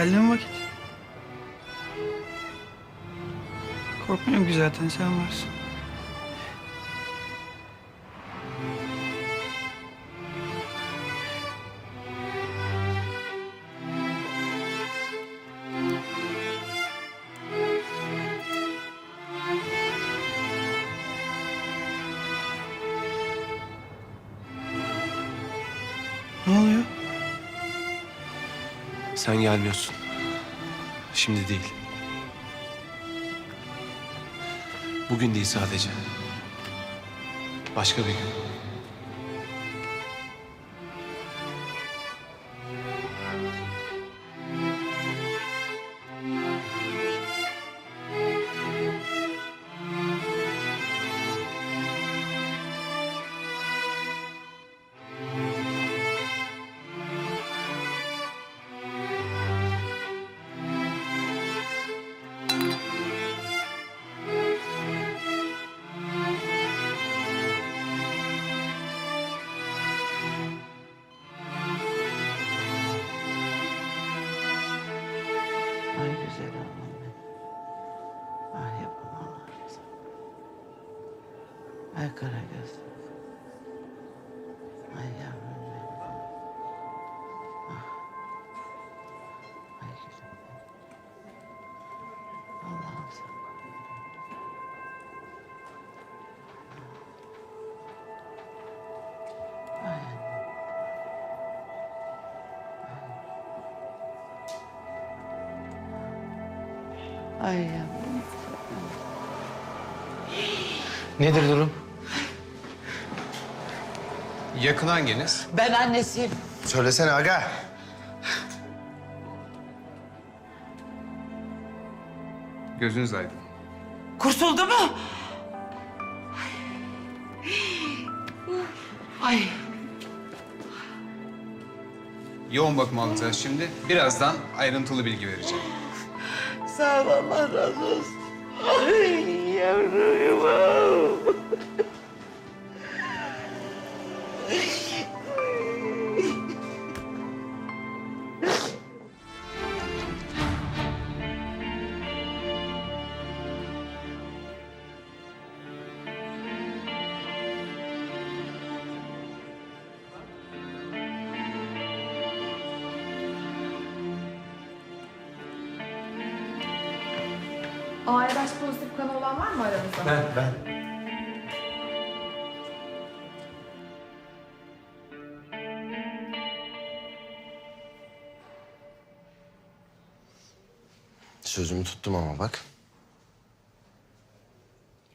Geldi mi vakit? Korkmuyorum ki zaten sen varsın. Ne oluyor? Sen gelmiyorsun. Şimdi değil. Bugün değil sadece. Başka bir gün. Ay kara gözlüm. Ay yavrum benim. Ah. Ay güzel benim. Allah'ım sen. Ay anne. Ay yavrum. Nedir durum? Yakın hanginiz? Ben annesiyim. Söylesene aga. Gözünüz aydın. Kurtuldu mu? Ay. Yoğun bakım alacağız şimdi. Birazdan ayrıntılı bilgi vereceğim. Sağ ol Allah razı olsun. Ay yavrum. ARH pozitif kanı olan var mı aramızda? Ben, ben. Sözümü tuttum ama bak.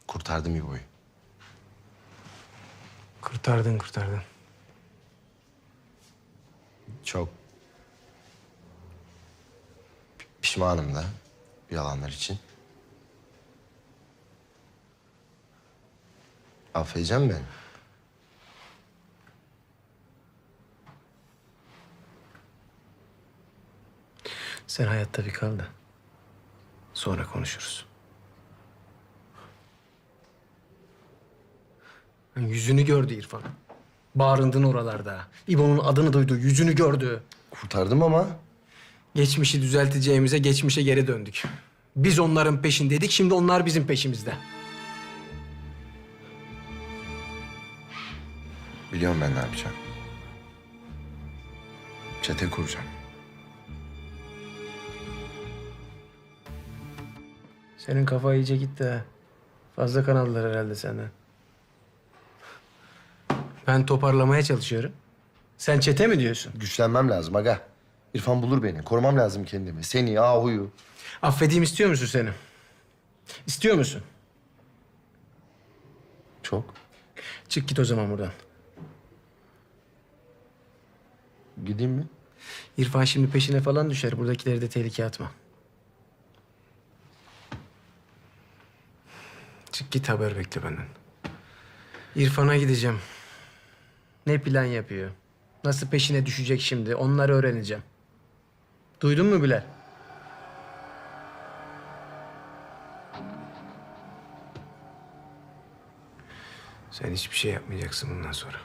Kurtardım İbo'yu. Kurtardın, kurtardın. Çok pişmanım da bu yalanlar için. Affedeceğim beni. Sen hayatta bir kal da. Sonra konuşuruz. Yüzünü gördü İrfan. Bağrındın oralarda. İbo'nun adını duydu, yüzünü gördü. Kurtardım ama Geçmişi düzelteceğimize geçmişe geri döndük. Biz onların peşindeydik, şimdi onlar bizim peşimizde. Biliyorum ben ne yapacağım. Çete kuracağım. Senin kafa iyice gitti ha. Fazla kan aldılar herhalde senden. Ben toparlamaya çalışıyorum. Sen çete mi diyorsun? Güçlenmem lazım aga. İrfan bulur beni. Korumam lazım kendimi. Seni, Ahu'yu. Affedeyim istiyor musun seni? İstiyor musun? Çok. Çık git o zaman buradan. Gideyim mi? İrfan şimdi peşine falan düşer. Buradakileri de tehlikeye atma. Çık git haber bekle benden. İrfan'a gideceğim. Ne plan yapıyor? Nasıl peşine düşecek şimdi? Onları öğreneceğim. Duydun mu Bilal? Sen hiçbir şey yapmayacaksın bundan sonra.